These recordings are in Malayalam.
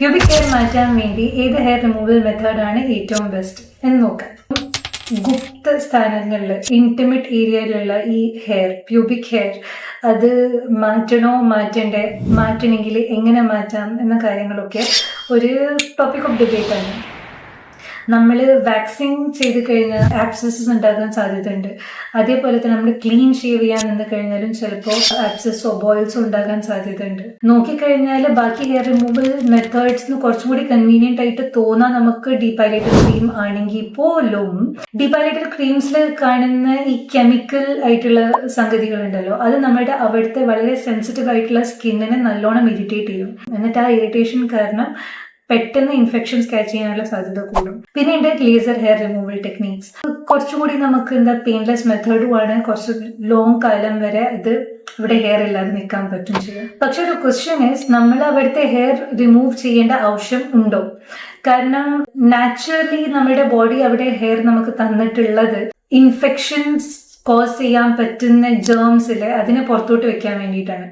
ക്യൂബിക് ഹെയർ മാറ്റാൻ വേണ്ടി ഏത് ഹെയർ റിമൂവൽ മെത്തേഡ് ആണ് ഏറ്റവും ബെസ്റ്റ് എന്ന് നോക്കാം. ഗുപ്ത സ്ഥാനങ്ങളിൽ ഇന്റിമേറ്റ് ഏരിയയിലുള്ള ഈ ഹെയർ പ്യൂബിക് ഹെയർ അത് മാറ്റണോ മാറ്റണ്ടേ? മാറ്റണമെങ്കിൽ എങ്ങനെ മാറ്റാം? എന്ന കാര്യങ്ങളൊക്കെ ഒരു ടോപ്പിക് ഓഫ് ഡിബേറ്റ് ആണ്. നമ്മൾ വാക്സിൻ ചെയ്ത് കഴിഞ്ഞാൽ ആപ്സസസ് ഉണ്ടാകാൻ സാധ്യതയുണ്ട്. അതേപോലെ തന്നെ നമ്മൾ ക്ലീൻ ഷേവ് ചെയ്യാൻ നിന്ന് കഴിഞ്ഞാലും ചിലപ്പോൾ ആപ്സസോ ബോയിൽസോ ഉണ്ടാകാൻ സാധ്യതയുണ്ട്. നോക്കിക്കഴിഞ്ഞാൽ ബാക്കി ഹെയർ റിമൂവൽ മെത്തേഡ്സ് കുറച്ചും കൂടി കൺവീനിയന്റ് ആയിട്ട് തോന്നാൻ നമുക്ക് ഡീപൈലൈറ്റഡ് ക്രീം ആണെങ്കിൽ പോലും ഡീപൈലൈറ്റഡ് ക്രീംസിൽ കാണുന്ന ഈ കെമിക്കൽ ആയിട്ടുള്ള സംഗതികളുണ്ടല്ലോ അത് നമ്മുടെ അവിടുത്തെ വളരെ സെൻസിറ്റീവ് ആയിട്ടുള്ള സ്കിന്നിനെ നല്ലോണം ഇറിറ്റേറ്റ് ചെയ്യും. എന്നിട്ട് ആ ഇറിറ്റേഷൻ കാരണം പെട്ടെന്ന് ഇൻഫെക്ഷൻസ് ക്യാച്ച് ചെയ്യാനുള്ള സാധ്യത കൂടും. പിന്നെ ഉണ്ട് ലേസർ ഹെയർ റിമൂവൽ ടെക്നീക്സ് കുറച്ചുകൂടി നമുക്ക് എന്താ പെയിൻലെസ് മെത്തേഡുമാണ് കുറച്ച് ലോങ് കാലം വരെ ഇത് ഇവിടെ ഹെയർ ഇല്ലാതെ നിൽക്കാൻ പറ്റും ചെയ്യും. പക്ഷെ ഒരു ക്വസ്റ്റ്യൻ ഈസ് നമ്മൾ അവിടുത്തെ ഹെയർ റിമൂവ് ചെയ്യേണ്ട ആവശ്യം ഉണ്ടോ? കാരണം നാച്ചുറലി നമ്മുടെ ബോഡി അവിടെ ഹെയർ നമുക്ക് തന്നിട്ടുള്ളത് ഇൻഫെക്ഷൻസ് കോസ് ചെയ്യാൻ പറ്റുന്ന ജേംസിൽ അതിനെ പുറത്തോട്ട് വെക്കാൻ വേണ്ടിയിട്ടാണ്.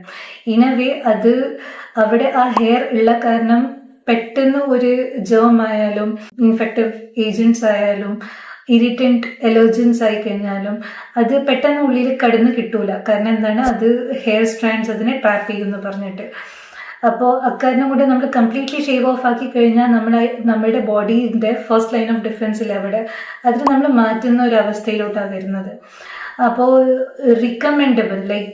ഇനവേ അത് അവിടെ ആ ഹെയർ ഉള്ള കാരണം പെട്ടെന്ന് ഒരു ജേം ആയാലും ഇൻഫെക്റ്റീവ് ഏജൻസ് ആയാലും ഇറിറ്റന്റ് എലർജൻസ് ആയി കഴിഞ്ഞാലും അത് പെട്ടെന്ന് ഉള്ളിൽ കടന്ന് കിട്ടൂല. കാരണം എന്താണ്? അത് ഹെയർ സ്ട്രാൻഡ്സ് അതിനെ ട്രാപ്പ് ചെയ്യുമെന്ന് പറഞ്ഞിട്ട്. അപ്പോൾ അക്കാരണം കൂടെ നമ്മൾ കംപ്ലീറ്റ്ലി ഷേവ് ഓഫ് ആക്കി കഴിഞ്ഞാൽ നമ്മളെ നമ്മുടെ ബോഡീന്റെ ഫസ്റ്റ് ലൈൻ ഓഫ് ഡിഫൻസിൽ അവിടെ അതിന് നമ്മൾ മാറ്റുന്ന ഒരു അവസ്ഥയിലോട്ടാണ് വരുന്നത്. അപ്പോൾ recommendable like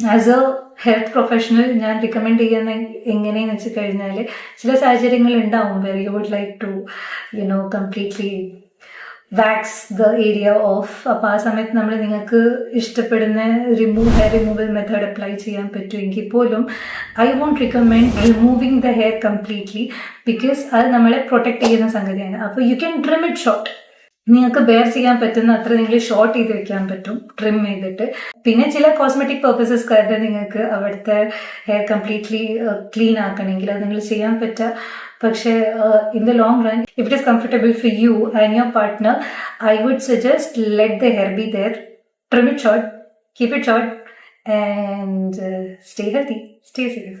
as a health professional ഞാൻ റിക്കമെൻഡ് ചെയ്യുന്ന എങ്ങനെയെന്ന് വെച്ച് കഴിഞ്ഞാൽ ചില സാഹചര്യങ്ങൾ ഉണ്ടാവും where you would like to you know completely wax the area of അപ്പോൾ ആ സമയത്ത് നമ്മൾ നിങ്ങൾക്ക് ഇഷ്ടപ്പെടുന്ന remove hair removal method apply ചെയ്യാൻ പറ്റുമെങ്കിൽ പോലും I won't recommend removing the hair completely because അത് നമ്മളെ പ്രൊട്ടക്ട് ചെയ്യുന്ന സംഗതിയാണ്. അപ്പോൾ you can trim it short നിങ്ങൾക്ക് ബെയർ ചെയ്യാൻ പറ്റുന്ന അത്ര നിങ്ങൾ ഷോർട്ട് ചെയ്ത് വെക്കാൻ പറ്റും ട്രിം ചെയ്തിട്ട്. പിന്നെ ചില കോസ്മെറ്റിക് പർപ്പസസ് കാരണം നിങ്ങൾക്ക് അവിടുത്തെ ഹെയർ കംപ്ലീറ്റ്ലി ക്ലീൻ ആക്കണമെങ്കിൽ അത് നിങ്ങൾ ചെയ്യാൻ പറ്റുക പക്ഷേ in the long run if it is comfortable for you and your partner I would suggest let the hair be there trim it short keep it short and stay healthy stay safe